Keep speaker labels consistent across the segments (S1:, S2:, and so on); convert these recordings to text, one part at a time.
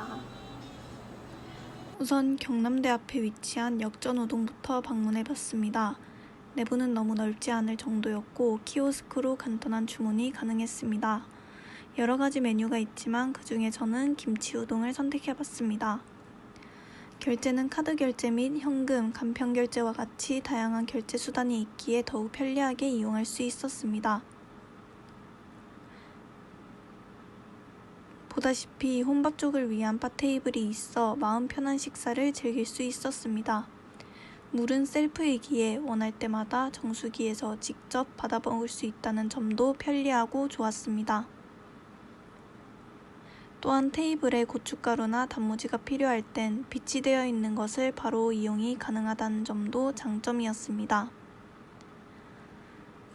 S1: 있습니다. 우선 경남대 앞에 위치한 역전우동부터 방문해봤습니다. 내부는 너무 넓지 않을 정도였고 키오스크로 간단한 주문이 가능했습니다. 여러 가지 메뉴가 있지만 그 중에 저는 김치 우동을 선택해봤습니다. 결제는 카드 결제 및 현금, 간편 결제와 같이 다양한 결제 수단이 있기에 더욱 편리하게 이용할 수 있었습니다. 보다시피 혼밥 쪽을 위한 바 테이블이 있어 마음 편한 식사를 즐길 수 있었습니다. 물은 셀프이기에 원할 때마다 정수기에서 직접 받아 먹을 수 있다는 점도 편리하고 좋았습니다. 또한 테이블에 고춧가루나 단무지가 필요할 땐 비치되어 있는 것을 바로 이용이 가능하다는 점도 장점이었습니다.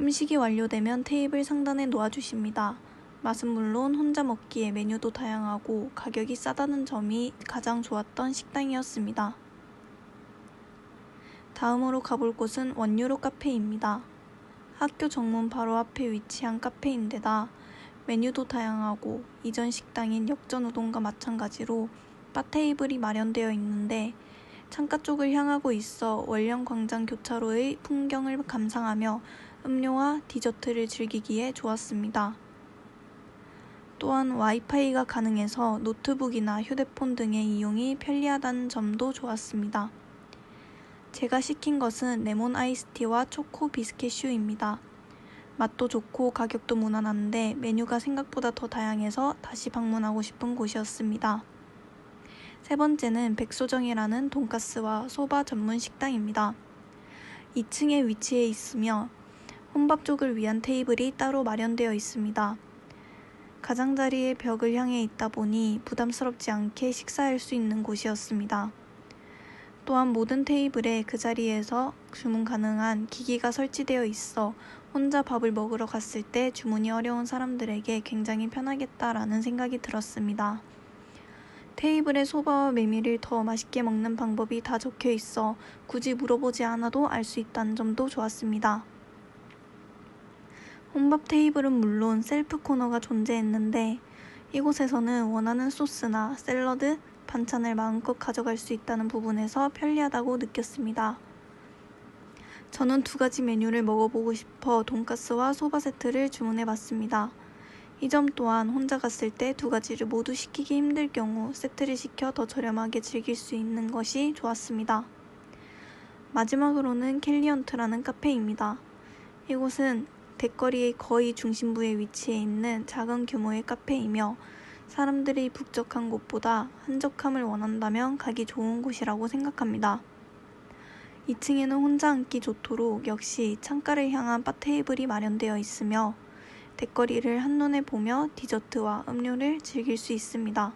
S1: 음식이 완료되면 테이블 상단에 놓아주십니다. 맛은 물론 혼자 먹기에 메뉴도 다양하고 가격이 싸다는 점이 가장 좋았던 식당이었습니다. 다음으로 가볼 곳은 원유로 카페입니다. 학교 정문 바로 앞에 위치한 카페인데다 메뉴도 다양하고 이전 식당인 역전 우동과 마찬가지로 바 테이블이 마련되어 있는데 창가 쪽을 향하고 있어 월령 광장 교차로의 풍경을 감상하며 음료와 디저트를 즐기기에 좋았습니다. 또한 와이파이가 가능해서 노트북이나 휴대폰 등의 이용이 편리하다는 점도 좋았습니다. 제가 시킨 것은 레몬 아이스티와 초코 비스켓 슈입니다. 맛도 좋고 가격도 무난한데 메뉴가 생각보다 더 다양해서 다시 방문하고 싶은 곳이었습니다. 세 번째는 백소정이라는 돈가스와 소바 전문 식당입니다. 2층에 위치해 있으며 혼밥 쪽을 위한 테이블이 따로 마련되어 있습니다. 가장자리의 벽을 향해 있다 보니 부담스럽지 않게 식사할 수 있는 곳이었습니다. 또한 모든 테이블에 그 자리에서 주문 가능한 기기가 설치되어 있어 혼자 밥을 먹으러 갔을 때 주문이 어려운 사람들에게 굉장히 편하겠다라는 생각이 들었습니다. 테이블에 소바와 메밀을 더 맛있게 먹는 방법이 다 적혀 있어 굳이 물어보지 않아도 알 수 있다는 점도 좋았습니다. 혼밥 테이블은 물론 셀프 코너가 존재했는데 이곳에서는 원하는 소스나 샐러드, 반찬을 마음껏 가져갈 수 있다는 부분에서 편리하다고 느꼈습니다. 저는 두 가지 메뉴를 먹어보고 싶어 돈가스와 소바 세트를 주문해 봤습니다. 이 점 또한 혼자 갔을 때 두 가지를 모두 시키기 힘들 경우 세트를 시켜 더 저렴하게 즐길 수 있는 것이 좋았습니다. 마지막으로는 캘리언트라는 카페입니다. 이곳은 대거리의 거의 중심부에 위치해 있는 작은 규모의 카페이며 사람들이 북적한 곳보다 한적함을 원한다면 가기 좋은 곳이라고 생각합니다. 2층에는 혼자 앉기 좋도록 역시 창가를 향한 바 테이블이 마련되어 있으며 대거리를 한눈에 보며 디저트와 음료를 즐길 수 있습니다.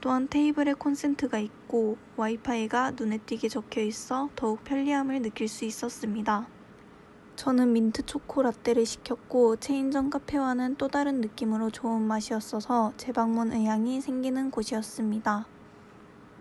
S1: 또한 테이블에 콘센트가 있고 와이파이가 눈에 띄게 적혀 있어 더욱 편리함을 느낄 수 있었습니다. 저는 민트 초코 라떼를 시켰고 체인점 카페와는 또 다른 느낌으로 좋은 맛이었어서 재방문 의향이 생기는 곳이었습니다.